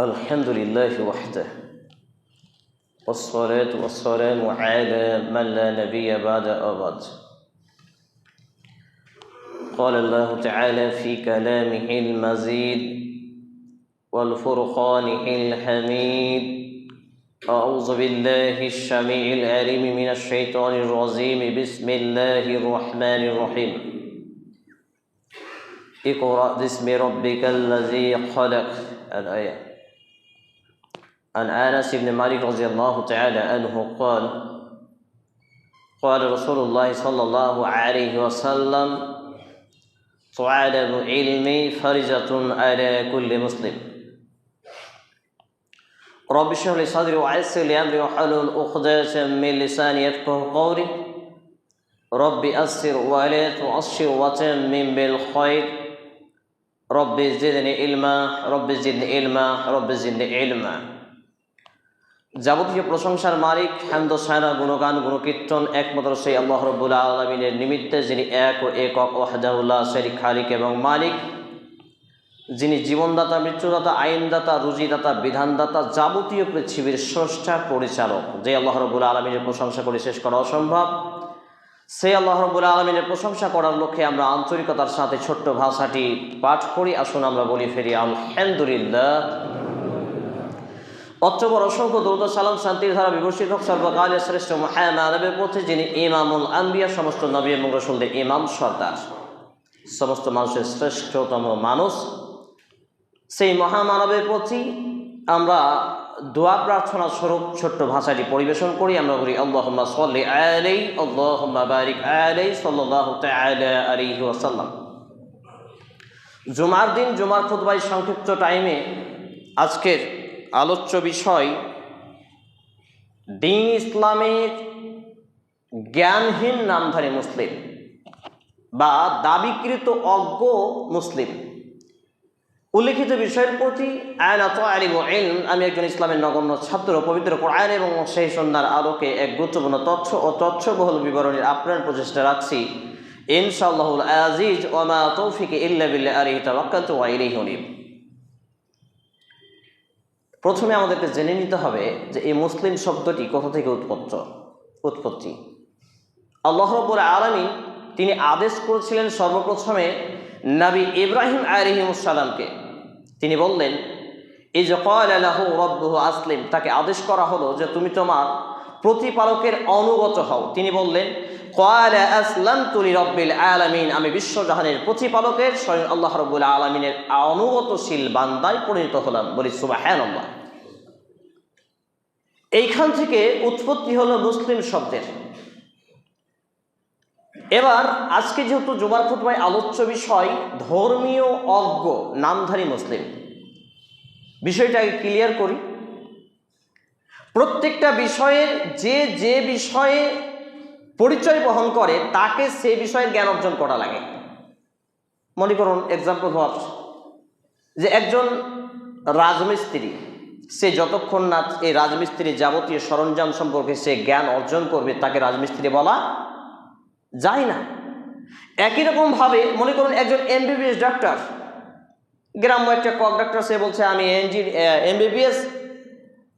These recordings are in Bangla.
الحمد لله وحده. والصلاة والسلام على من لا نبي بعد أبد. قال الله تعالى في كلامه المزيد والفرقان الحميد. أعوذ بالله السميع العليم من الشيطان الرجيم. بسم الله الرحمن الرحيم. اقرأ باسم ربك الذي خلق. الآية. عن أنس بن مالك رضي الله تعالى عنه قال قال رسول الله صلى الله عليه وسلم طعام العلم فرجة على كل مسلم. رب اشرح لي صدري ويسر لي أمري واحلل عقدة من لساني يفقهوا قولي. رب أسر ولا تعسر وتمم بالخير. রব্বি জিদনি ইলমা রব্বি জিদনি ইলমা রব্বি জিদনি ইলমা যাবতীয় প্রশংসার মালিক হ্যান্দ সায়না গুণগান, গুণকীর্তন, একমাত্র সেই আল্লাহ রব্বুল আলমিনের নিমিত্তে যিনি এক ও একক ও হাজাউল্লাহ শেরিক খালিক এবং মালিক, যিনি জীবনদাতা, মৃত্যুদাতা, আইনদাতা, রুজিদাতা, বিধানদাতা, যাবতীয় পৃথিবীর স্রষ্টা, পরিচালক যে আল্লাহ রবুল আলমিনের প্রশংসা করে শেষ করা অসম্ভব। সেই আল্লাহ রব্বুল আলমিনের প্রশংসা করার লক্ষ্যে আমরা আন্তরিকতার সাথে ছোট্ট ভাষাটি পাঠ করি। আসুন আমরা বলি ফেরি, আলহামদুলিল্লাহ। অথবর অসংখ্য দৌদ সালাম, শান্তির ধারা, বিভূষিত হোক, সর্বকালের শ্রেষ্ঠ মহানবের পথে যিনি ইমামুল আম্বিয়া সমস্ত নবী এবং রসুলদের ইমাম সর্দার। সমস্ত মানুষের শ্রেষ্ঠতম মানুষ। সেই মহামানবের প্রতি আমরা দোয়া প্রার্থনা স্বরূপ ছোট্ট ভাষাটি পরিবেশন করি। আমরা বলি, আল্লাহম্মা সাল্লি আলাই, আল্লাহম্মা বারিক আলাই সাল্লাল্লাহু তাআলা আলাইহি ওয়াসাল্লাম। জুমার দিন, জুমার খুতবাই সংক্ষিপ্ত টাইমে আজকের আলোচ্য বিষয়, দিন ইসলামের জ্ঞানহীন নামধারী মুসলিম বা দাবিকৃত অজ্ঞ মুসলিম। উল্লেখিত বিষয়ের প্রতি আমি একজন ইসলামের নগণ্য ছাত্র, পবিত্র কোরআন এবং সেই সন্ধ্যার আলোকে এক গুরুত্বপূর্ণ তথ্য ও তথ্যবহুল বিবরণীর আপ্রাণ প্রচেষ্টা রাখছি। ওমা তৌফিক প্রথমে আমাদেরকে জেনে নিতে হবে যে এই মুসলিম শব্দটি কোথা থেকে উৎপত্ত, উৎপত্তি। আল্লাহ আলমী তিনি আদেশ করেছিলেন সর্বপ্রথমে নবী ইব্রাহিম আলহিমসাল্লামকে তিনি বললেন এই যে কয়ালাহ রব্বহ আসলিম। তাকে আদেশ করা হলো যে তুমি তোমার প্রতিপালকের অনুগত হও। তিনি বললেন কয়াল আসলাম তুলি রব্বিল আলমিন। আমি বিশ্বজাহানের প্রতিপালকের স্বয়ং আল্লাহ রব্বুল আলমিনের অনুগতশীল বান্দায় পরিণত হলাম। বলি সুবাহান আল্লাহ এইখান থেকে উৎপত্তি হলো মুসলিম শব্দের। এবার, আজকে যেহেতু জুমার খুতবায় আলোচ্য বিষয়, ধর্মীয় অজ্ঞ, নামধারী মুসলিম। বিষয়টাকে ক্লিয়ার করি। প্রত্যেকটা বিষয়ের যে যে বিষয়ে পরিচয় বহন করে, তাকে সে বিষয়ের জ্ঞান অর্জন করা লাগে। মনে করুন এক্সাম্পল হওয়ার। যে একজন রাজমিস্ত্রি, সে যতক্ষণ না এই রাজমিস্ত্রির যাবতীয় সরঞ্জাম সম্পর্কে সে জ্ঞান অর্জন করবে, তাকে রাজমিস্ত্রি বলা যায় না। একই রকমভাবে মনে করুন একজন এমবিবিএস ডাক্তার গ্রাম্য একটা কক ডাক্তার সে বলছে, আমি এনজি এমবিবিএস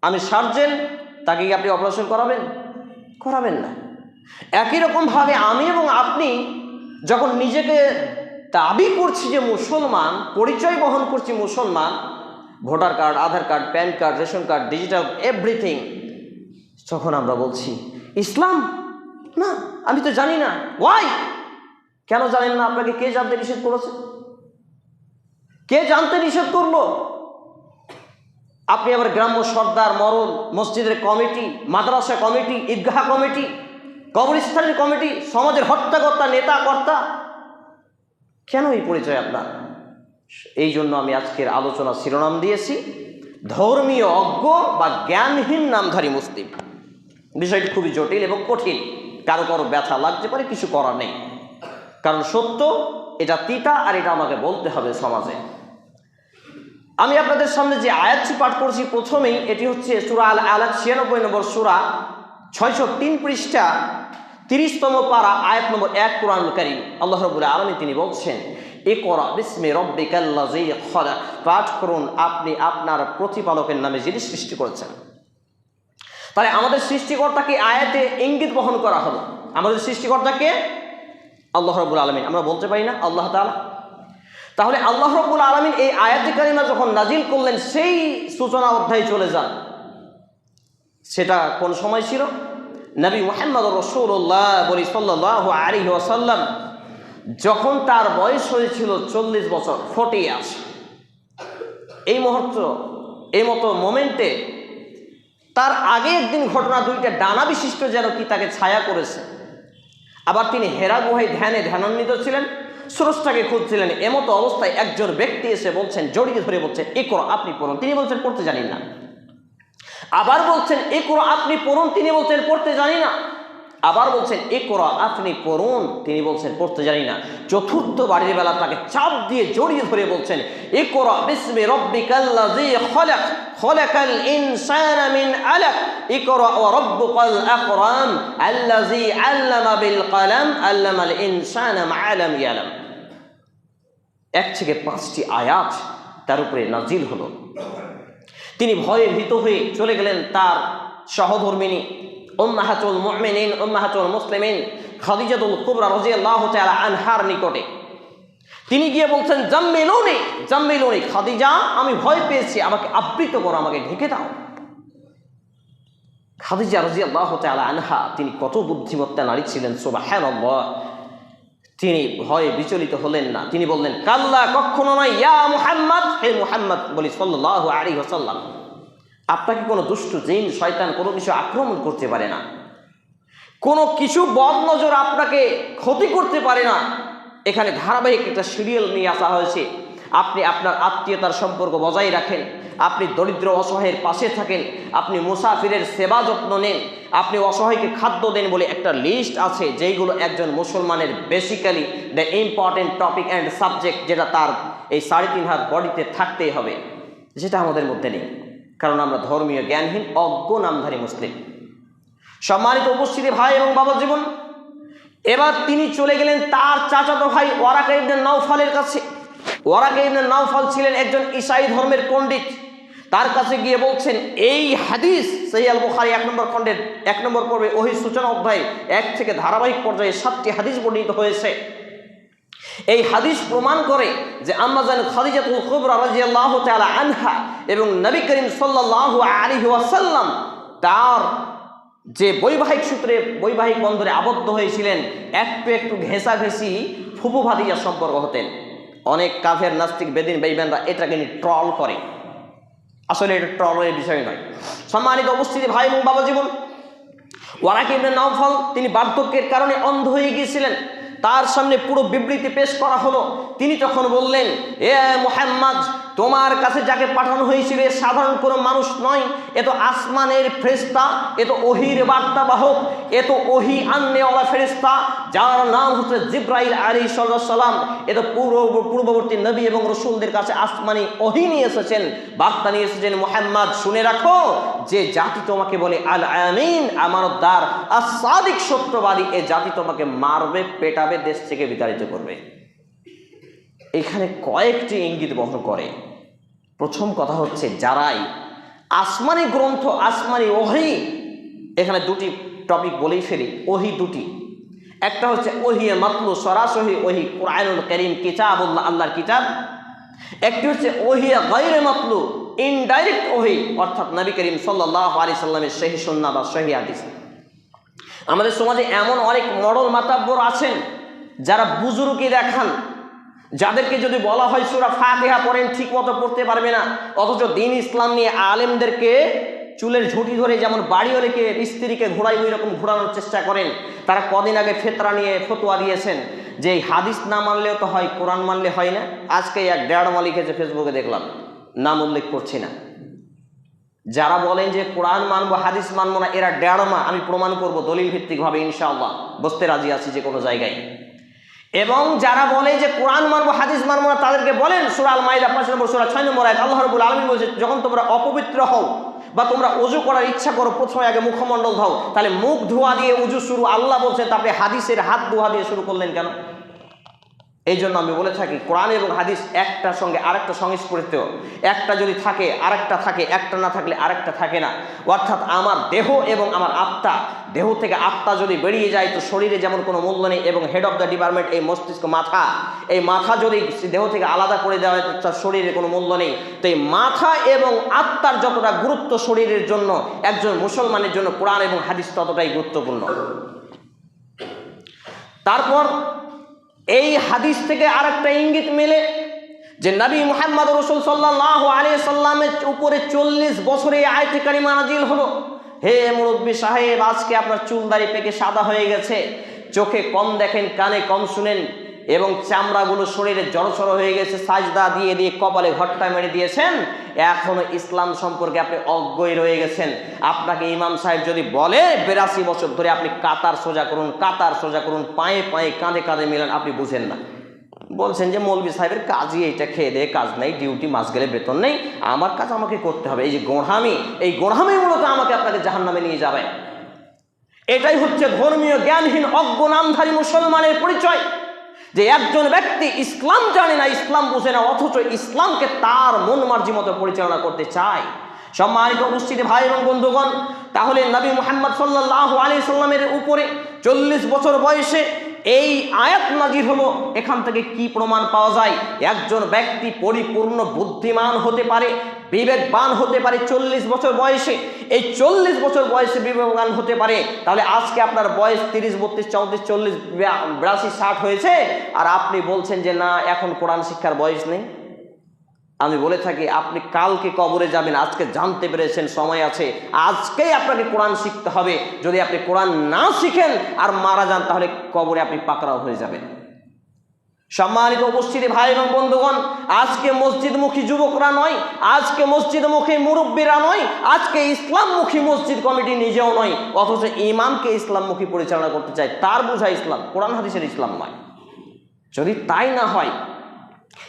আমি সার্জেন তাকে কি আপনি অপারেশন করাবেন? করাবেন না। একই রকমভাবে আমি এবং আপনি যখন নিজেকে দাবি করছি যে মুসলমান, পরিচয় বহন করছি মুসলমান, voter card, Aadhaar card, PAN card, ration card digital everything তখন আমরা বলছি, ইসলাম না, আমি তো জানি না। ওয়াই কেন জানেন না আপনাকে কে জানতে নিষেধ করেছে? কে জানতে নিষেধ করল? আপনি আবার গ্রাম্য সর্দার মরণ মসজিদের কমিটি, মাদ্রাসা কমিটি, ঈদগাহ কমিটি, কবরস্থানের কমিটি, সমাজের হত্যাকর্তা নেতা কর্তা কেন এই পরিচয় আপনার? এই জন্য আমি আজকের আলোচনা শিরোনাম দিয়েছি, ধর্মীয় অজ্ঞ বা জ্ঞানহীন নামধারী মুসলিম। বিষয়টি খুবই জটিল এবং কঠিন। কারও কারও ব্যথা লাগতে পারে, কিছু করার নেই। কারণ সত্য, এটা তিতা আর এটা আমাকে বলতে হবে সমাজে। আমি আপনাদের সামনে যে আয়াতটি পাঠ করছি, প্রথমেই এটি হচ্ছে সুরা আল আলাদ ছিয়ানব্বই নম্বর সুরা, ছয়শো তিন পৃষ্ঠা, তিরিশতম পারা আয়াত নম্বর এক কোরআন করিম। আল্লাহ রবুল্লা আলমী তিনি বলছেন এ করা বিস্মে রব্বিকাল্লাজি খলাক। পাঠ করুন, আপনি আপনার প্রতিপালকের নামে যিনি সৃষ্টি করেছেন। তাহলে আমাদের সৃষ্টিকর্তাকে আয়াতে ইঙ্গিত বহন করা হলো। আমাদের সৃষ্টিকর্তাকে আল্লাহ রবুল আলমিন, আমরা বলতে পারি না আল্লাহ তালা তাহলে আল্লাহ রবুল আলমিন এই আয়াতে কারিমা যখন নাজিল করলেন, সেই সূচনা অধ্যায় চলে যান। সেটা কোন সময় ছিল? নবী মোহাম্মদ রসুল্লাহ বলি সাল্লাহ আলী ওসাল্লাম যখন তার বয়স হয়েছিল চল্লিশ বছর ফোর্টি ইয়ার্স এই মুহূর্ত, এই মতো মোমেন্টে তার আগে একদিন ঘটনা দুইটা ডানা বিশিষ্ট যেন কি তাকে ছায়া করেছে। আবার তিনি হেরা গুহায় ধ্যানে ধ্যানান্বিত ছিলেন, স্রষ্টাকে খুঁজছিলেন, এমতো অবস্থায় একজন ব্যক্তি এসে বলছেন, জড়িয়ে ধরে বলছেন, এ করো, আপনি পড়ুন। তিনি বলছেন, পড়তে জানি না। আবার বলছেন, এ করো, আপনি পড়ুন। তিনি বলছেন, পড়তে জানি না। আবার বলছেন এ করো আপনি পড়ুন তিনি বলছেন, পড়তে জানি না। চতুর্থ বাড়ির বেলা তাকে চাপ দিয়ে জড়িয়ে ধরে বলছেন এ করো বিস্মি রব্বিকাল্লাযী খলাক আকরাম আল্লামা এক থেকে পাঁচটি আয়াত তার উপরে নাজিল হলো। তিনি ভয়ে ভীত হয়ে চলে গেলেন তার সহধর্মিনী উম্মাহাতুল মুমিনিন, উম্মাহাতুল মুসলিমিন খাদিজাতুল কুবরা রাদিয়াল্লাহু তাআলা আনহার নিকটে। তিনি গিয়ে বলছেন, জাম্মিলুনি জাম্মিলুনি, খাদিজা, আমি ভয় পেয়েছি, আমাকে আবৃত করো, আমাকে ঢেকে দাও। খাদিজা রাদিয়াল্লাহু তাআলা আনহা, তিনি কত বুদ্ধিমত্তা নারী ছিলেন, সুবহানাল্লাহ। তিনি ভয়ে বিচলিত হলেন না। তিনি বললেন, কাল্লা, কখনো নয়, ইয়া মুহাম্মদ, হে মুহাম্মদ, বলি, সাল্লাল্লাহু আলাইহি ওয়াসাল্লাম। আপনাকে কোনো দুষ্ট জিন, শয়তান কোনো কিছু আক্রমণ করতে পারে না। কোনো কিছু বদ নজর আপনাকে ক্ষতি করতে পারে না। এখানে ধারাবাহিক একটা সিরিয়াল নিয়ে আসা হয়েছে। আপনি আপনার আত্মীয়তার সম্পর্ক বজায় রাখেন, আপনি দরিদ্র অসহায়ের পাশে থাকেন, আপনি মুসাফিরের সেবা যত্ন নেন, আপনি অসহায়কে খাদ্য দেন বলে একটা লিস্ট আছে, যেইগুলো একজন মুসলমানের basically the important topic and subject যেটা তার এই সাড়ে তিন হাত বডিতে থাকতেই হবে, যেটা আমাদের মধ্যে নেই। কারণ আমরা ধর্মীয় জ্ঞানহীন, অজ্ঞ নামধারী মুসলিম। সম্মানিত উপস্থিতি, ভাই এবং বাবা জীবন, এবার তিনি চলে গেলেন তার চাচাতো ভাই ওয়ারাকা ইবনে নাওফালের কাছে। ওয়ারাকা ইবনে নাওফাল ছিলেন একজন ঈসাই ধর্মের পণ্ডিত। তার কাছে গিয়ে বলছেন, এই হাদিস সেই আল বুখারি, এক নম্বর খণ্ডের, এক নম্বর পর্বে ওহি সূচনা অধ্যায় এক থেকে ধারাবাহিক পর্যায়ে সাতটি হাদিস বর্ণিত হয়েছে। এই হাদিস প্রমাণ করে যে আম্মাজান খাদিজাতুল কুবরা রাদিয়াল্লাহু তাআলা আনহা এবং নবী করিম সাল্লাল্লাহু আলাইহি ওয়াসাল্লাম তার যে বৈবাহিক সূত্রে বৈবাহিক বন্ধনে আবদ্ধ হয়েছিলেন, একটু একটু ঘেঁষাঘেঁষি ফুপু ভাতিজার সম্পর্ক হতেন। অনেক কাফের, নাস্তিক, বেদিন, বেইমানরা এটাকে নিয়ে ট্রল করে। আসলে এটা ট্রলের বিষয় নয়। সম্মানিত উপস্থিতি ভাই এবং বাবা জীবন ওয়ারাকিবনে নাওফল, তিনি বার্ধক্যের কারণে অন্ধ হয়ে গিয়েছিলেন। তার সামনে পুরো বিবৃতি পেশ করা হলো। তিনি তখন বললেন এ মোহাম্মদ তোমার কাছে যাকে পাঠানো হয়েছিল সাধারণ কোনো মানুষ নয়। এ তো আসমানের ফেরিস্তা এ তো ওহির বার্তাবাহক, এ তো ওহি আন্নেওয়ালা ফেরিস্তা যার নাম হচ্ছে জিব্রাইল আলী সাল্লাম এ তো পূর্ব, পূর্ববর্তী নবী এবং রসুলদের কাছে আসমানি ওহি নিয়ে এসেছেন, বার্তা নিয়ে এসেছেন, মোহাম্মদ, শুনে রাখো যে জাতি তোমাকে বলে আল আমিন, আমার দ্বার, আর সাদিক সত্যবাদী এ জাতি তোমাকে মারবে, পেটাবে, দেশ থেকে বিতাড়িত করবে। এখানে কয়েকটি ইঙ্গিত বহন করে। প্রথম কথা হচ্ছে যারাই আসমানি গ্রন্থ, আসমানি ওহি, এখানে দুটি টপিক বলেই ফেরি ওহি দুটি। একটা হচ্ছে ওহি মাতলু, সরাসরি ওহি, কোরআনুল করিম, কিতাবুল্লাহ, আল্লাহর কিতাব। একটি হচ্ছে ওহিয়া গাইরে মাতলু ইনডাইরেক্ট ওহি, অর্থাৎ নবী করিম সাল্লাহ আলি সাল্লামের সহি সন্না বা সহি হাদিস। আমাদের সমাজে এমন অনেক মডল মাতাব্বর আছেন যারা বুজুর্গি দেখান যাদেরকে যদি বলা হয় সুরা ফাতেহা পড়েন ঠিক মতো পড়তে পারবে না। অথচ দিন ইসলাম নিয়ে আলেমদেরকে চুলের ঝুঁটি ধরে যেমন বাড়িওয়ালিকে স্ত্রীকে ঘোড়ায় ওই রকম ঘোরানোর চেষ্টা করেন, তারা কদিন আগে ফেতরা নিয়ে ফতোয়া দিয়েছেন যে হাদিস না মানলেও তো হয়, কোরআন মানলে হয় না। আজকে এক দেড় লিখেছে ফেসবুকে দেখলাম, নাম উল্লেখ করছি না। যারা বলেন যে কোরআন মানবো, হাদিস মানবো না, এরা ডেড়মা আমি প্রমাণ করব দলিল ভিত্তিকভাবে ইনশাআল্লাহ। বসতে রাজি আছি যে কোনো জায়গায়। এবং যারা বলে যে কোরআন মানবো, হাদিস মানবো না, তাদেরকে বলেন সুরাল মাইদা পাঁচ নম্বর সুরা, ছয় নম্বর আয় আল্লাহ রবুল আলমী বলছে, যখন তোমরা অপবিত্র হও বা তোমরা উজু করার ইচ্ছা করো, প্রথমে আগে মুখমণ্ডল ধাও। তাহলে মুখ ধোয়া দিয়ে উজু শুরু, আল্লাহ বলছে তারপরে হাদিসের হাত ধোয়া দিয়ে শুরু করলেন কেন? এই জন্য আমি বলে থাকি, কোরআন এবং হাদিস একটার সঙ্গে আরেকটা সংস্পৃত। একটা যদি থাকে, আরেকটা থাকে, একটা না থাকলে আরেকটা থাকে না। অর্থাৎ আমার দেহ এবং আমার আত্মা, দেহ থেকে আত্মা যদি বেরিয়ে যায়, তো শরীরে যেমন কোনো মূল্য নেই এবং হেড অফ দ্য ডিপার্টমেন্ট এই মস্তিষ্ক মাথা, এই মাথা যদি দেহ থেকে আলাদা করে দেওয়া হয় তার শরীরে কোনো মূল্য নেই। তো এই মাথা এবং আত্মার যতটা গুরুত্ব শরীরের জন্য, একজন মুসলমানের জন্য কোরআন এবং হাদিস ততটাই গুরুত্বপূর্ণ। তারপর এই হাদিস থেকে আর একটা ইঙ্গিত মেলে যে নবী মোহাম্মদ রসুল সাল্লাহ আলিয়া সাল্লামের উপরে চল্লিশ বছরে আয়তে কারিমা নাজিল হলো। হে মুরব্বী সাহেব, আজকে আপনার চুল দাড়ি পেকে সাদা হয়ে গেছে। চোখে কম দেখেন, কানে কম শুনেন। এবং চামড়াগুলো শরীরে জড়সড় হয়ে গেছে, সাজদা দিয়ে দিয়ে কপালে ঘট্টা মেরে দিয়েছেন। এখনও ইসলাম সম্পর্কে আপনি অজ্ঞই রয়ে গেছেন। আপনাকে ইমাম সাহেব যদি বলে, বেরাশি বছর ধরে আপনি কাতার সোজা করুন, কাতার সোজা করুন, পায়ে পায়ে কাঁধে কাঁধে মিলান, আপনি বুঝেন না। বলছেন যে মৌলবী সাহেবের কাজই এইটা, খেয়ে দেয়ে কাজ নেই, ডিউটি মাস গেলে বেতন নেই, আমার কাজ আমাকে করতে হবে। এই যে গোড়ামি, এই গোড়ামি মূলত আমাকে আপনাকে জাহান নামে নিয়ে যাবে। এটাই হচ্ছে ধর্মীয় জ্ঞানহীন, অজ্ঞ, নামধারী মুসলমানের পরিচয়। যে একজন ব্যক্তি ইসলাম জানে না, ইসলাম বুঝে না, অথচ ইসলামকে তার মন মার্জি মতো পরিচালনা করতে চায়। সম্মানিত উপস্থিত ভাই এবং বন্ধুগণ, তাহলে নবী মোহাম্মদ সাল্লাহ আলি সাল্লামের উপরে চল্লিশ বছর বয়সে এই আয়াত নাজির হলো, এখান থেকে কি প্রমাণ পাওয়া যায়? একজন ব্যক্তি পরিপূর্ণ বুদ্ধিমান হতে পারে, বিবেকবান হতে পারে চল্লিশ বছর বয়সে। এই চল্লিশ বছর বয়সে বিবেকবান হতে পারে, তাহলে আজকে আপনার বয়স তিরিশ, বত্রিশ, চৌত্রিশ, চল্লিশ, বিরাশি, ষাট হয়েছে, আর আপনি বলছেন যে না, এখন কোরআন শিক্ষার বয়স নেই। আমি বলে থাকি, আপনি কালকে কবরে যাবেন, আজকে জানতে পেরেছেন, সময় আছে। আজকেই আপনাকে কোরআন শিখতে হবে। যদি আপনি কোরআন না শিখেন আর মারা যান, তাহলে কবরে আপনি পাকড়াও হয়ে যাবেন। সম্মানিত উপস্থিতি ভাই এবং বন্ধুগণ, আজকে মসজিদমুখী যুবকরা নয়, আজকে মসজিদমুখী মুরব্বীরা নয়, আজকে ইসলামমুখী মসজিদ কমিটি নিজেও নয়, অথচ ইমামকে ইসলামমুখী পরিচালনা করতে চায়। তার বোঝা ইসলাম, কোরআন হাদিসের ইসলাম নয়। যদি তাই না হয়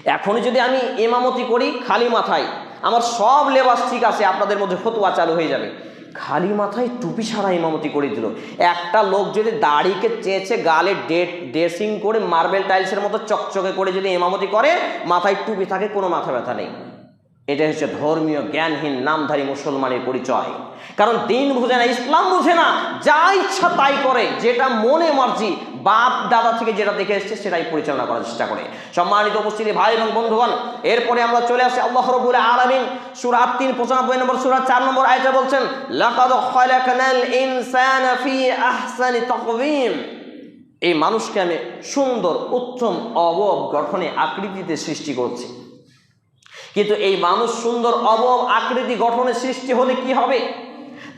এখনই যদি আমি এমামতি করি, খালি মাথায়, আমার সব লেবাস ঠিক আছে, আপনাদের মধ্যে ফতুয়া চালু হয়ে যাবে। খালি মাথায় টুপি ছাড়া ইমামতি করে দিল। একটা লোক যদি দাড়িকে চেয়েছে গালে ডেট ড্রেসিং করে মার্বেল টাইলসের মতো চকচকে করে যদি ইমামতি করে, মাথায় টুপি থাকে, কোনো মাথা ব্যথা নেই। এটা হচ্ছে ধর্মীয় জ্ঞানহীন, নামধারী মুসলমানের পরিচয়। কারণ দিন বুঝে না, ইসলাম বুঝে না, যা ইচ্ছা তাই করে, যেটা মনে মার্জি বাপ দাদা থেকে যেটা দেখে এসছে সেটাই পরিচালনা করার চেষ্টা করে। সম্মানিত উপস্থিতি, ভাই এবং বন্ধুগণ, এরপরে আমরা চলে আসি আল্লাহ রবুল আলমিন, সুরা তিন পঁচানব্বই নম্বর, সুরা চার নম্বর আয়টা বলছেন ফি এই মানুষকে আমি সুন্দর, উত্তম অবব গঠনে আকৃতিতে সৃষ্টি করছি। কিন্তু এই মানুষ সুন্দর অবব আকৃতি গঠনে সৃষ্টি হলে কি হবে?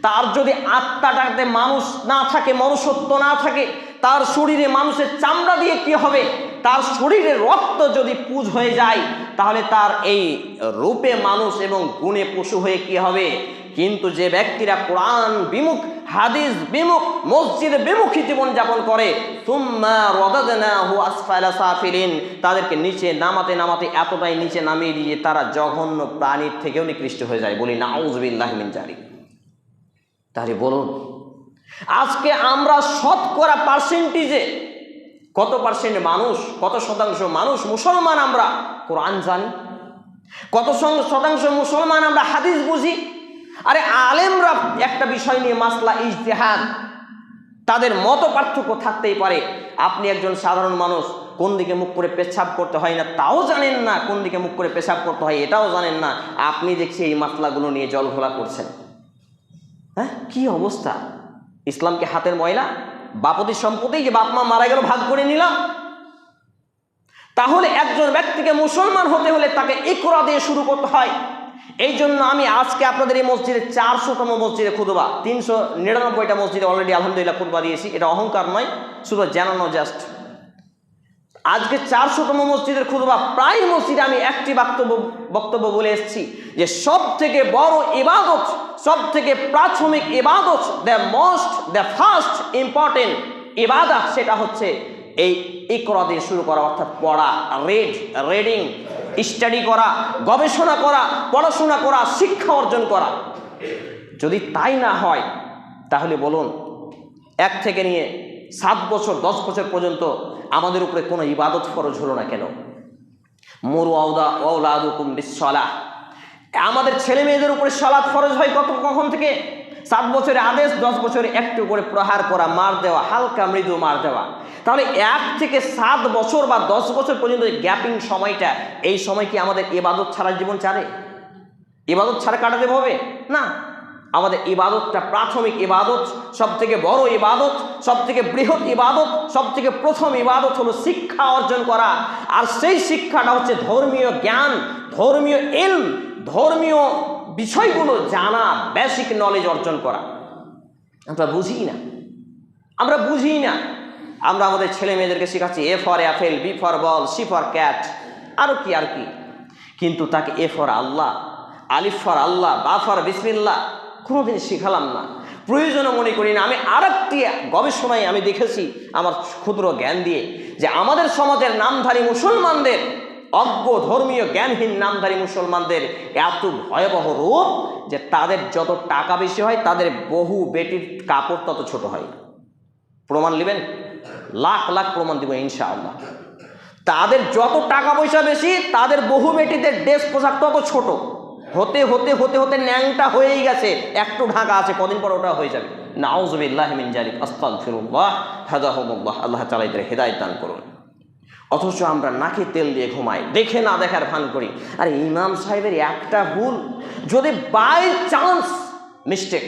তার যদি আত্মাটাতে মানুষ না থাকে, মনুষ্যত্ব না থাকে তার শরীরে মানুষের চামড়া দিয়ে কি হবে? তার শরীরে রক্ত যদি পুজ হয়ে যায়, তাহলে তার এই রূপে মানুষ এবং গুণে পশু হয়ে কি হবে? কিন্তু যে ব্যক্তিরা কোরআন বিমুখ, হাদিস বিমুখ, মসজিদ বিমুখী জীবনযাপন করে তাদেরকে নিচে নামাতে নামাতে এতটাই নিচে নামিয়ে দিয়ে তারা জঘন্য প্রাণীর থেকেও নিকৃষ্ট হয়ে যায়। বলি মিন জারি তাহলে বলুন আজকে আমরা শতকরা পার্সেন্টেজে, কত পার্সেন্ট মানুষ, কত শতাংশ মানুষ মুসলমান আমরা কোরআন জানি? কত শতাংশ মুসলমান আমরা হাদিস বুঝি? আরে আলেমরা একটা বিষয় নিয়ে মাসলা ইজতেহাদ, তাদের মত পার্থক্য থাকতেই পারে। আপনি একজন সাধারণ মানুষ, কোন দিকে মুখ করে পেশাব করতে হয় না, তাও জানেন না কোন দিকে মুখ করে পেশাব করতে হয়, এটাও জানেন না। আপনি দেখছি এই মাসলাগুলো নিয়ে জল ঘোলা করছেন। হ্যাঁ? কি অবস্থা? ইসলামকে হাতের ময়লা বাপতির সম্পত্তি যে বাপ মা মারা গেল, ভাগ করে নিলাম। তাহলে একজন ব্যক্তিকে মুসলমান হতে হলে তাকে ইকরা দিয়ে শুরু করতে হয়। এই জন্য আমি আজকে আপনাদের এই মসজিদে চারশোতম মসজিদে খুদবা তিনশো নিরানব্বইটা মসজিদে অলরেডি আলহামদুলিল্লাহ খুদবা দিয়েছি। এটা অহংকার নয়, শুধু জানানো জাস্ট আজকে চারশোতম মসজিদের খুদবা প্রায় মসজিদে আমি একটি বক্তব্য বক্তব্য বলে এসেছি যে সব থেকে বড় ইবাদত সব থেকে প্রাথমিক ইবাদত the most the first important ইবাদত সেটা হচ্ছে এই ইকরা দিয়ে শুরু করা, অর্থাৎ পড়া রেড রেডিং স্টাডি করা, গবেষণা করা, পড়াশোনা করা, শিক্ষা অর্জন করা। যদি তাই না হয়, তাহলে বলুন, এক থেকে নিয়ে সাত বছর, দশ বছর পর্যন্ত আমাদের উপরে কোনো ইবাদত ফরজ হলো না কেন? মরু আউদা ওলাদুকুম বিশ্বলা আমাদের ছেলে মেয়েদের উপরে সলাৎ ফরজ হয় কত, কখন থেকে? সাত বছরের আদেশ, দশ বছরে একটু করে প্রহার করা, মার দেওয়া, হালকা মৃদু মার দেওয়া। তাহলে এক থেকে সাত বছর বা দশ বছর পর্যন্ত গ্যাপিং সময়টা, এই সময় কি আমাদের ইবাদত ছাড়া জীবন চারে ইবাদত ছাড়া কাটাতে হবে? না। আমাদের ইবাদতটা প্রাথমিক ইবাদত সব থেকে বড় ইবাদত সব থেকে বৃহৎ ইবাদত সব থেকে প্রথম ইবাদত হলো শিক্ষা অর্জন করা। আর সেই শিক্ষাটা হচ্ছে ধর্মীয় জ্ঞান, ধর্মীয় এলম ধর্মীয় বিষয়গুলো জানা বেসিক নলেজ অর্জন করা। আমরা বুঝি না। আমরা বুঝি না। আমরা আমাদের ছেলে মেয়েদেরকে শেখাচ্ছি A for apple B for ball C for cat আরও কি, আর কি। কিন্তু তাকে A for Allah, Alif for আল্লাহ, বা ফর বিসমিল্লাহ কোনোদিন শিখালাম না। প্রয়োজনও মনে করি না, আমি আরেকটি গবেষণায় আমি দেখেছি আমার ক্ষুদ্র জ্ঞান দিয়ে যে আমাদের সমাজের নামধারী মুসলমানদের, অজ্ঞ ধর্মীয় জ্ঞানহীন নামধারী মুসলমানদের এত ভয়াবহ রূপ যে তাদের যত টাকা বেশি হয়, তাদের বহু বেটির কাপড় তত ছোট হয়। প্রমাণ নেবেন? লাখ লাখ প্রমাণ দিব ইনশাআল্লাহ। তাদের যত টাকা পয়সা বেশি, তাদের বহু বেটিদের ড্রেস পোশাক তত ছোট। হতে হতে হতে হতে ন্যাংটা হয়েই গেছে। একটু ঢাকা আছে, কদিন পর ওটা হয়ে যাবে। নাউজবিল্লাহ মিন জালিক আস্তাল ফিরুল্লাহ হাদাহমুল্লাহ, আল্লাহ চালাইদের হেদায়ত দান করুন। অথচ আমরা নাকে তেল দিয়ে ঘুমাই, দেখে না দেখার ভান করি। আর ইমাম সাহেবের একটা ভুল, যদি বাই চান্স মিস্টেক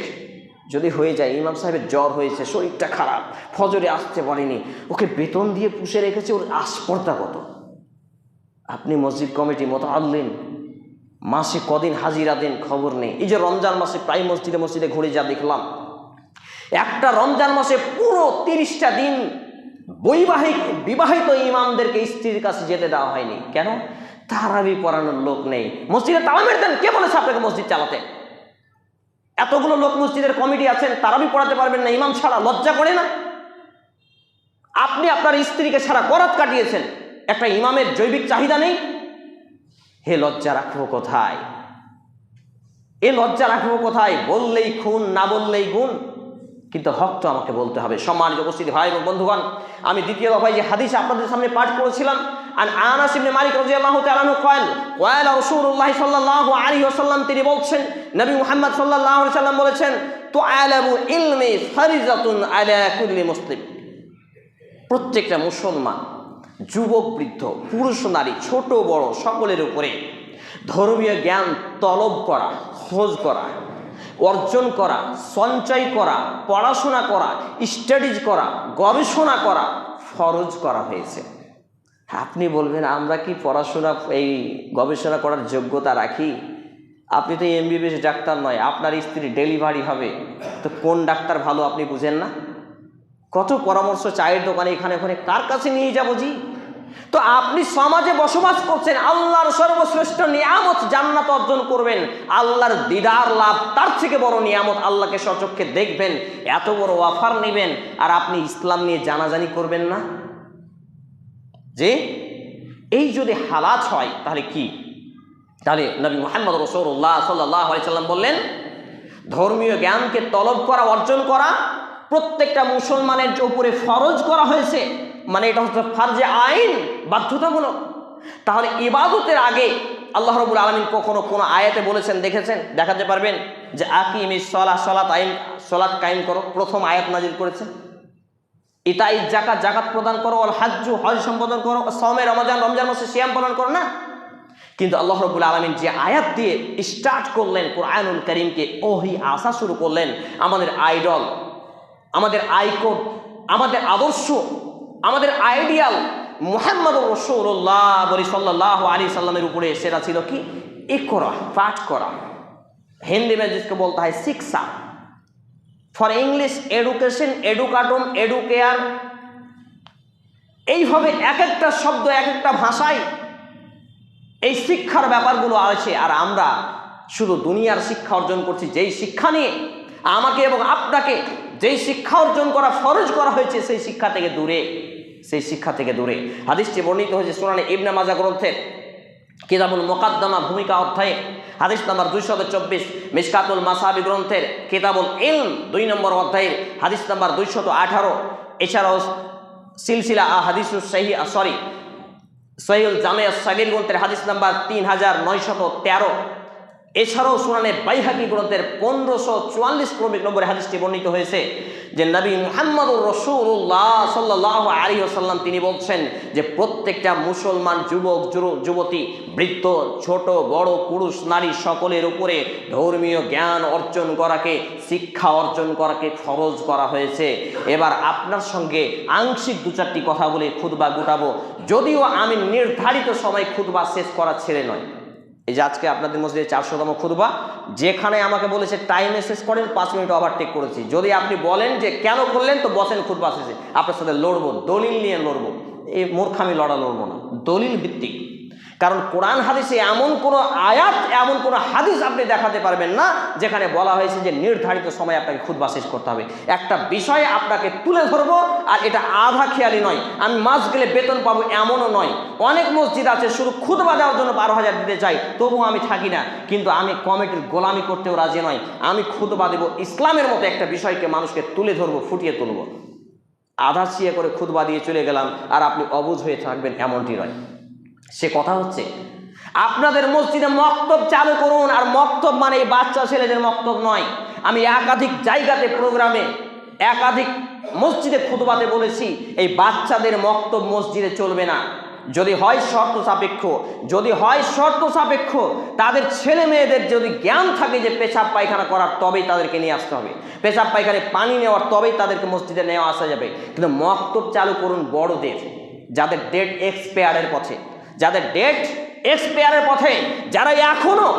যদি হয়ে যায়, ইমাম সাহেবের জ্বর হয়েছে, শরীরটা খারাপ, ফজরে আসতে পারেনি, ওকে বেতন দিয়ে পুষে রেখেছে ওর আসপর্দা কত? আপনি মসজিদ কমিটি মতো আনলেন মাসে কদিন হাজিরা দেন খবর নেই। এই যে রমজান মাসে প্রায় মসজিদে মসজিদে ঘুরে যা দেখলাম, একটা রমজান মাসে পুরো তিরিশটা দিন বৈবাহিক, বিবাহিত ইমামদেরকে স্ত্রীর কাছে যেতে দেওয়া হয়নি। কেন? তারাবি পড়ানোর লোক নেই। মসজিদে তালা মেরে দেন, কে বলেছে আপনাকে মসজিদ চালাতে? এতগুলো লোক মসজিদের কমিটি আছেন, তারাবি পড়াতে পারবেন না, ইমাম ছাড়া লজ্জা করে না। আপনি আপনার স্ত্রীকে ছাড়া করাত কাটিয়েছেন, একটা ইমামের জৈবিক চাহিদা নেই। হে লজ্জা রাখব কোথায়? এ লজ্জা রাখব কোথায়? বললেই খুন, না বললেই গুণ। কিন্তু হক তো আমাকে বলতে হবে। সম্মানিত উপস্থিতি ভাই এবং বন্ধুগণ, আমি দ্বিতীয় দফায় যে হাদিস আপনাদের সামনে পাঠ করেছিলাম আর আনাস ইবনে মালিক রাদিয়াল্লাহু তাআলা আনহু কয়েন ওয়াল রাসূলুল্লাহ সাল্লাল্লাহু আলাইহি ওয়াসাল্লাম, তিনি বলছেন, নবী মুহাম্মদ সাল্লাল্লাহু সাল্লাম বলেছেন তুআলাবু ইলমি ফারিজাতুন আলা কুল্লি মুসলিম। প্রত্যেকটা মুসলমান যুবক, বৃদ্ধ, পুরুষ, নারী, ছোট, বড়, সকলের উপরে ধর্মীয় জ্ঞান তলব করা, খোঁজ করা, অর্জন করা, সঞ্চয় করা, পড়াশোনা করা স্টাডিজ করা, গবেষণা করা, ফরজ করা হয়েছে। আপনি বলবেন, আমরা কি পড়াশোনা, এই গবেষণা করার যোগ্যতা রাখি? আপনি তো এমবিবিএস ডাক্তার নয়, আপনার স্ত্রী ডেলিভারি হবে, তো কোন ডাক্তার ভালো আপনি বুঝেন না? কত পরামর্শ চায়ের দোকানে এখানে ওখানে, কার কাছে নিয়ে যাব জি? তো আপনি সমাজে বসবাস করছেন, আল্লাহর সর্বশ্রেষ্ঠ নিয়ামত জান্নাত অর্জন করবেন। আল্লাহর দিদার লাভ তার থেকে বড় নিয়ামত আল্লাহকে সচক্ষে দেখবেন, এত বড় অফার নেবেন, আর আপনি ইসলাম নিয়ে জানাজানি করবেন না? যে এই যদি হালাত হয়, তাহলে কি? তাহলে নবী মোহাম্মদ রসৌল্লাহ সাল্লাহ সাল্লাম বললেন, ধর্মীয় জ্ঞানকে তলব করা, অর্জন করা, প্রত্যেকটা মুসলমানের উপরে ফরজ করা হয়েছে। মানে এটা হচ্ছে ফার্জে আইন, বাধ্যতামূলক। তাহলে ইবাদতের আগে আল্লাহ রবুল আলমিন কখনো কোনো আয়াতে বলেছেন, দেখেছেন? দেখাতে পারবেন যে আকিম সলা, সলাত আইন, সলাৎ কায়েম করো, প্রথম আয়াত নাজির করেছে ইতা ইজ জাকাত জাকাত প্রদান করো অল হাজ্জু, হজ সম্পাদন করো সৌমে রমজান রমজান মাসে শ্যাম পালন করো, না? কিন্তু আল্লাহ রবুল আলমিন যে আয়াত দিয়ে স্টার্ট করলেন, কোরআনুল করিমকে, ওহি আসা শুরু করলেন, আমাদের আইডল, আমাদের আইকন, আমাদের আদর্শ আমাদের আইডিয়াল মোহাম্মদ রসুল্লাহ বলি সাল্লাহ আলী সাল্লামের উপরে সেটা ছিল কি? এ করা পাঠ করা। হিন্দি মে বলতে হয় শিক্ষা। For English education educatum educare এইভাবে এক একটা শব্দ এক একটা ভাষায় এই শিক্ষার ব্যাপারগুলো আছে। আর আমরা শুধু দুনিয়ার শিক্ষা অর্জন করছি যেই শিক্ষা নিয়ে। আমাকে এবং আপনাকে যেই শিক্ষা অর্জন করা, ফরজ করা হয়েছে সেই শিক্ষা থেকে দূরে। সেই শিক্ষা থেকে দূরে। হাদিসটি বর্ণিত হয়েছে সোনানি ইবনে মাজা গ্রন্থের। কিতাবুল মোকাদ্দমা ভূমিকা অধ্যায়ে। হাদিস নাম্বার দুইশত চব্বিশ, মিসকাতুল মাসাবি গ্রন্থের কিতাবুল ইলম দুই নম্বর অধ্যায়ের হাদিস নাম্বার দুইশত আঠারো। এছাড়াও সিলসিলা আ হাদিস সাহি সরি সহিউল জামিয়া সাগির গ্রন্থের হাদিস নাম্বার তিন হাজার নয়শত তেরো। এছাড়াও সুনানে বাইহাকি গ্রন্থের পনেরোশো চুয়াল্লিশ ক্রমিক নম্বরে হাদিসটি বর্ণিত হয়েছে যে নবী মুহাম্মদুর রসুল্লাহ সাল্লাহ আলী আসাল্লাম তিনি বলছেন যে প্রত্যেকটা মুসলমান যুবক যুব- যুবতী, বৃদ্ধ, ছোট, বড়, পুরুষ, নারী সকলের উপরে ধর্মীয় জ্ঞান অর্জন করাকে, শিক্ষা অর্জন করাকে খরচ করা হয়েছে। এবার আপনার সঙ্গে আংশিক দু চারটি কথা বলে খুদবা গুটাবো। যদিও আমি নির্ধারিত সময় খুদবা শেষ করা ছেড়ে নয়। এই যে আজকে আপনাদের মধ্যে চারশোতম খুদবা যেখানে আমাকে বলেছে টাইম শেষ করেন, পাঁচ মিনিট ওভারটেক করেছি। যদি আপনি বলেন যে কেন করলেন, তো বসেন খুদবা শেষে আপনার সাথে লড়বো, দলিল নিয়ে লড়বো। এই মূর্খামি লড়া লড়বো না। দলিল ভিত্তিক। কারণ কোরআন হাদিসে এমন কোনো আয়াত, এমন কোনো হাদিস আপনি দেখাতে পারবেন না, যেখানে বলা হয়েছে যে নির্ধারিত সময় আপনাকে খুদবা শেষ করতে হবে। একটা বিষয়ে আপনাকে তুলে ধরবো, আর এটা আধা খেয়ালি নয়। আমি মাস গেলে বেতন পাবো এমনও নয়। অনেক মসজিদ আছে, শুধু খুদবা দেওয়ার জন্য বারো হাজার দিতে চাই তবুও আমি থাকি না। কিন্তু আমি কমিটির গোলামি করতেও রাজি নয়। আমি খুদবা দেবো ইসলামের মতো একটা বিষয়কে মানুষকে তুলে ধরবো, ফুটিয়ে তুলবো। আধা ছিয়ে করে খুদবা দিয়ে চলে গেলাম, আর আপনি অবুঝ হয়ে থাকবেন, এমনটি নয়। সে কথা হচ্ছে, আপনাদের মসজিদে মক্তব চালু করুন, আর মক্তব মানে এই বাচ্চা ছেলেদের মক্তব নয়। আমি একাধিক জায়গাতে প্রোগ্রামে, একাধিক মসজিদে খুতবাতে বলেছি, এই বাচ্চাদের মক্তব মসজিদে চলবে না। যদি হয় শর্ত সাপেক্ষ, যদি হয় শর্ত সাপেক্ষ, তাদের ছেলে মেয়েদের যদি জ্ঞান থাকে যে পেশাব পায়খানা করার, তবেই তাদেরকে নিয়ে আসতে হবে। পেশাব পায়খানে পানি নেওয়ার, তবেই তাদেরকে মসজিদে নেওয়া আসা যাবে। কিন্তু মক্তব চালু করুন বড়দের, যাদের ডেট এক্সপায়ারের পথে। যাদের ডেট এক্সপায়ারের পথে, যারা এখনও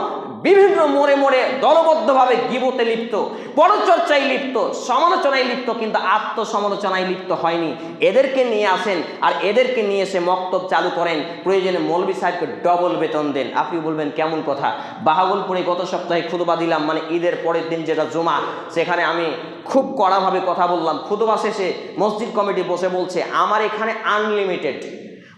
বিভিন্ন মোড়ে মোড়ে দলবদ্ধভাবে গিবতে লিপ্ত পরচর্চায় লিপ্ত, সমালোচনায় লিপ্ত, কিন্তু আত্মসমালোচনায় লিপ্ত হয়নি। এদেরকে নিয়ে আসেন আর এদেরকে নিয়ে এসে মক্তব চালু করেন। প্রয়োজনে মৌলবী সাহেবকে ডবল বেতন দেন। আপনি বলবেন, কেমন কথা? বাহাগলপুরে গত সপ্তাহে খুদবা দিলাম মানে ঈদের পরের দিন যেটা জমা, সেখানে আমি খুব কড়াভাবে কথা বললাম। খুদবা শেষে মসজিদ কমিটি বসে বলছে, আমার এখানে আনলিমিটেড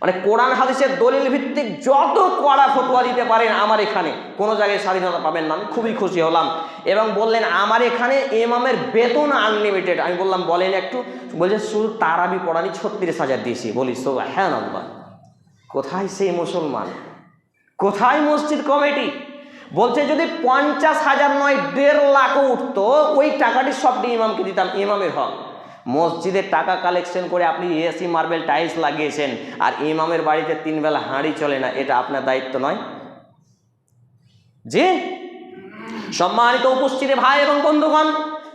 মানে কোরআন হাদিসের দলিল ভিত্তিক যত কড়া ফতোয়া দিতে পারেন আমার এখানে, কোনো জায়গায় স্বাধীনতা পাবেন না। আমি খুবই খুশি হলাম। এবং বললেন, আমার এখানে ইমামের বেতন আনলিমিটেড আমি বললাম, বলেন একটু। বলছে, শুধু তারাবি পড়ানি ছত্রিশ হাজার দিয়েছি। বলি সো হ্যাঁ আল্লাহ কোথায় সেই মুসলমান? কোথায় মসজিদ কমিটি? বলছে, যদি পঞ্চাশ হাজার নয়, দেড় লাখও উঠতো, ওই টাকাটি সবটি ইমামকে দিতাম। ইমামের হক। মসজিদের টাকা কালেকশন করে আপনি এসি মার্বেল টাইলস লাগিয়েছেন, আর ইমামের বাড়িতে তিন বেলা হাঁড়ি চলে না, এটা আপনার দায়িত্ব নয়? জি? সম্মানিত উপস্থিতি ভাই এবং বন্ধুগণ,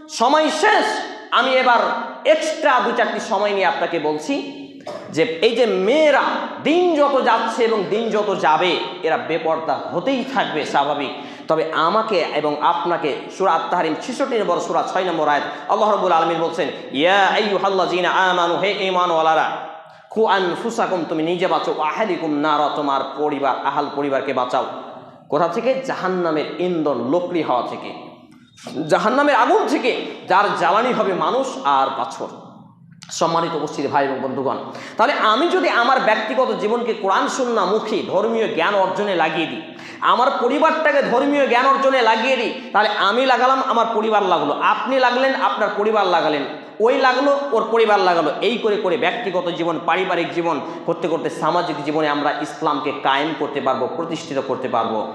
সময় শেষ। আমি এবার এক্সট্রা দু চারটি সময় নিয়ে আপনাকে বলছি যে এই যে মেয়েরা দিন যত যাচ্ছে এবং দিন যত যাবে, এরা বেপর্দা হতেই থাকবে, স্বাভাবিক। তবে আমাকে এবং আপনাকে সুরা আত্মাহারিম ছিষট্টি নম্বর, সুরা ছয় নম্বর আয়াত আল্লাহ রবুল আলমিন বলছেন, ইয়া আইয়ুহাল্লাহ জিনা আমানু, হে ইমানওয়ালারা কু আনফুসাকুম, তুমি নিজে বাঁচো আহাদিকুম নারা, তোমার পরিবার, আহাল পরিবারকে বাঁচাও। কোথা থেকে? জাহান্নামের ইন্ধন লোকরি হওয়া থেকে। জাহান্নামের আগুন থেকে, যার জ্বালানি হবে মানুষ আর পাথর। সম্মানিত উপস্থিত ভাই এবং বন্ধুগণ, তাহলে আমি যদি আমার ব্যক্তিগত জীবনকে কোরআন সুন্না মুখী, ধর্মীয় জ্ঞান অর্জনে লাগিয়ে দিই আমার পরিবারটাকে ধর্মীয় জ্ঞান অর্জনে লাগিয়ে দিই, তাহলে আমি লাগালাম, আমার পরিবার লাগল। আপনি লাগলেন, আপনার পরিবার লাগালেন। ওই লাগল, ওর পরিবার লাগালো। এই করে করে ব্যক্তিগত জীবন, পারিবারিক জীবন করতে করতে সামাজিক জীবনে আমরা ইসলামকে কায়েম করতে পারব, প্রতিষ্ঠিত করতে পারব।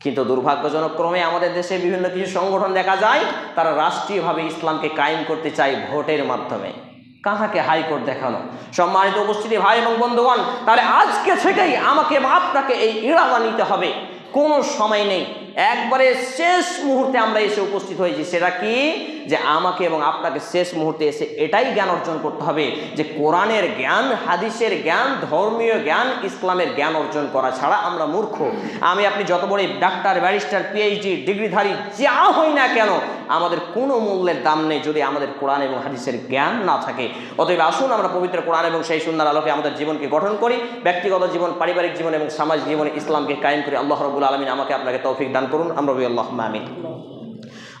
কিন্তু দুর্ভাগ্যজনক ক্রমে আমাদের দেশে বিভিন্ন কিছু সংগঠন দেখা যায়, তারা রাষ্ট্রীয়ভাবে ইসলামকে কায়েম করতে চায় ভোটের মাধ্যমে। কাহাকে হাইকোর্ট দেখানো? সম্মানিত উপস্থিতি, ভাই এবং বন্ধুগণ, তাহলে আজকে থেকেই আমাকে আপনাকে এই ইরাদা নিতে হবে। কোনো সময় নেই। একবারে শেষ মুহূর্তে আমরা এসে উপস্থিত হয়েছি। সেটা কি? যে আমাকে এবং আপনাকে শেষ মুহূর্তে এসে এটাই জ্ঞান অর্জন করতে হবে যে কোরআনের জ্ঞান, হাদিসের জ্ঞান, ধর্মীয় জ্ঞান, ইসলামের জ্ঞান অর্জন করা ছাড়া আমরা মূর্খ। আমি আপনি যত বড় ডাক্তার, ব্যারিস্টার পিএইচডি ডিগ্রিধারী, যা হই না কেন, আমাদের কোনো মূল্যের দাম নেই যদি আমাদের কোরআন এবং হাদিসের জ্ঞান না থাকে। অতএব আসুন আমরা পবিত্র কোরআন এবং সেই সুন্দর আলোকে আমাদের জীবনকে গঠন করি, ব্যক্তিগত জীবন, পারিবারিক জীবন এবং সামাজিক জীবনে, ইসলামকে কায়েম করি আল্লাহ রবুল আলমিন আমাকে আপনাকে তৌফিক দান করুন। আমরা আল্লাহ আমিন।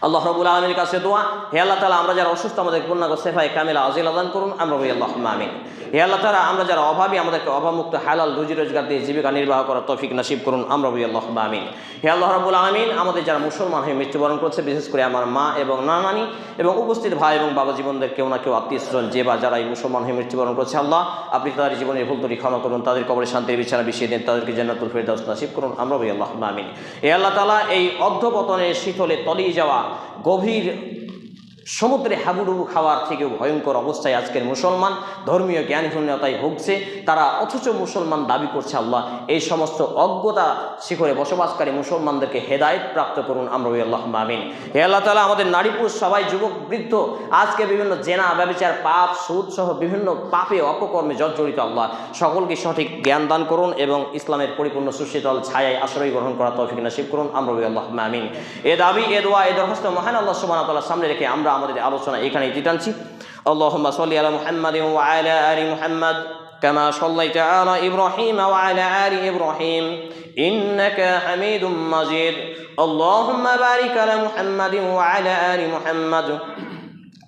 আল্লাহ রবুল আলমীর কাছে দোয়া, হে আল্লাহ তালা আমরা যারা অসুস্থ, আমাদের পূর্ণাগ সেফাই কামিলা আজিল আদান করুন আমরা বলি আল্লাহ আমিন। হে আল্লাহ তালা আমরা যারা অভাবী, আমাদেরকে অভাবমুক্ত, হালাল, রুজি রোজগার দিয়ে জীবিকা নির্বাহ করার তফিক নাসিব করুন আমরা বলি আল্লাহ আমিন। হে আল্লাহ রবুল আলমিন, আমাদের যারা মুসলমান হয়ে মৃত্যুবরণ করছে, বিশেষ করে আমার মা এবং নানানি এবং উপস্থিত ভাই এবং বাবা জীবনদের কেউ না কেউ আত্মীয় স্বজন, যে বা যারা এই মুসলমান হয়ে মৃত্যুবরণ করছে, আল্লাহ, আপনি তাদের জীবনের ভুল ত্রুটি ক্ষমা করুন, তাদের কবরে শান্তির বিছানা বিছিয়ে দেন, তাদেরকে জান্নাতুল ফেরদাউস নাসিব করুন আমরা বলি আল্লাহ আমিন। হে আল্লাহ তালা এই অধ্যপতনের শীতলে তলিয়ে যাওয়া গভীর সমুদ্রে হাবুডুবু খাওয়ার থেকেও ভয়ঙ্কর অবস্থায় আজকের মুসলমান ধর্মীয় জ্ঞানশূন্যতায় ভুগছে। তারা অথচ মুসলমান দাবি করছে, আল্লাহ, এই সমস্ত অজ্ঞতা শিখরে বসবাসকারী মুসলমানদেরকে হেদায়েত প্রাপ্ত করুন, আমরা আল্লাহ মামিন হে আল্লাহ তালা আমাদের নারী পুরুষ সবাই, যুবক, বৃদ্ধ, আজকে বিভিন্ন জেনা, ব্যবচার, পাপ, সুদ সহ বিভিন্ন পাপে অপকর্মে জর্জরিত আল্লাহ। সকলকে সঠিক জ্ঞান দান করুন এবং ইসলামের পরিপূর্ণ সুশীতল ছায়ায় আশ্রয় গ্রহণ করা তৌফিক নাসিব করুন, আমরা আল্লাহ মামিন এ দাবি, এ দোয়া, এ দরখাস্ত মহান আল্লাহ ওয়া সামনে রেখে আমরা আমাদের আলোচনা এখানে এটি টানছি। আল্লাহম্মা সাল্লি আলা মুহাম্মদ ওয়া আলা আলি মুহাম্মদ, কামা সাল্লাইতা আলা ইব্রাহিম ওয়া আলা আলি ইব্রাহিম, ইন্নাকা হামিদুম মাজিদ। আল্লাহুম্মা বারিক আলা মুহাম্মাদ ওয়া আলা আলি মুহাম্মাদ।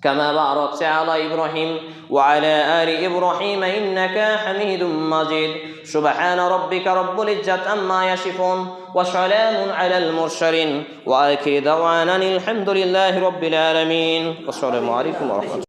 كما باركت على إبراهيم وعلى آل إبراهيم إنك حميد مجيد. سبحان ربك رب العزة عما يصفون وسلام على المرسلين. وآخر دعوانا الحمد لله رب العالمين. والسلام عليكم ورحمة الله.